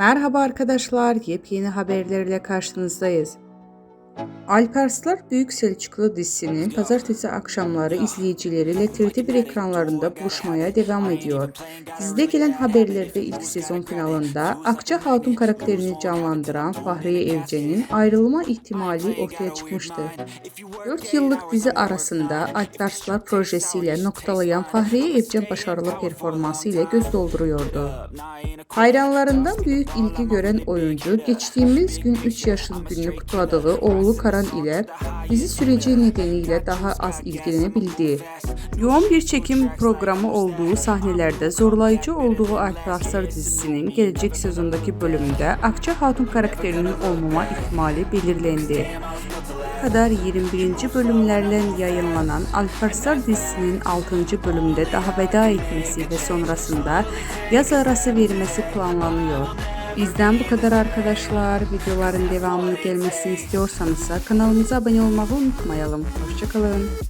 Merhaba arkadaşlar, yepyeni haberlerle karşınızdayız. Alparslar Büyük Selçuklu dizisinin pazartesi akşamları izleyicileriyle TRT1 ekranlarında buluşmaya devam ediyor. Dizide gelen haberlerde ilk sezon finalında Akça Hatun karakterini canlandıran Fahriye Evcen'in ayrılma ihtimali ortaya çıkmıştı. 4 yıllık dizi arasında Alparslar projesiyle noktalayan Fahriye Evcen başarılı performansı ile göz dolduruyordu. Hayranlarından büyük ilgi gören oyuncu geçtiğimiz gün 3 yaşın gününü kutladığı oğlu Karan ile dizi süreci nedeniyle daha az ilgilenebildi. Yoğun bir çekim programı olduğu sahnelerde zorlayıcı olduğu Alparslar dizisinin gelecek sezondaki bölümünde Akça Hatun karakterinin olmama ihtimali belirlendi kadar 21. bölümlerle yayınlanan Alparslar dizisinin 6. bölümünde daha veda etmesi ve sonrasında yaz arası vermesi planlanıyor. Bizden bu kadar arkadaşlar. Videoların devamını gelmesini istiyorsanız kanalımıza abone olmayı unutmayalım. Hoşçakalın.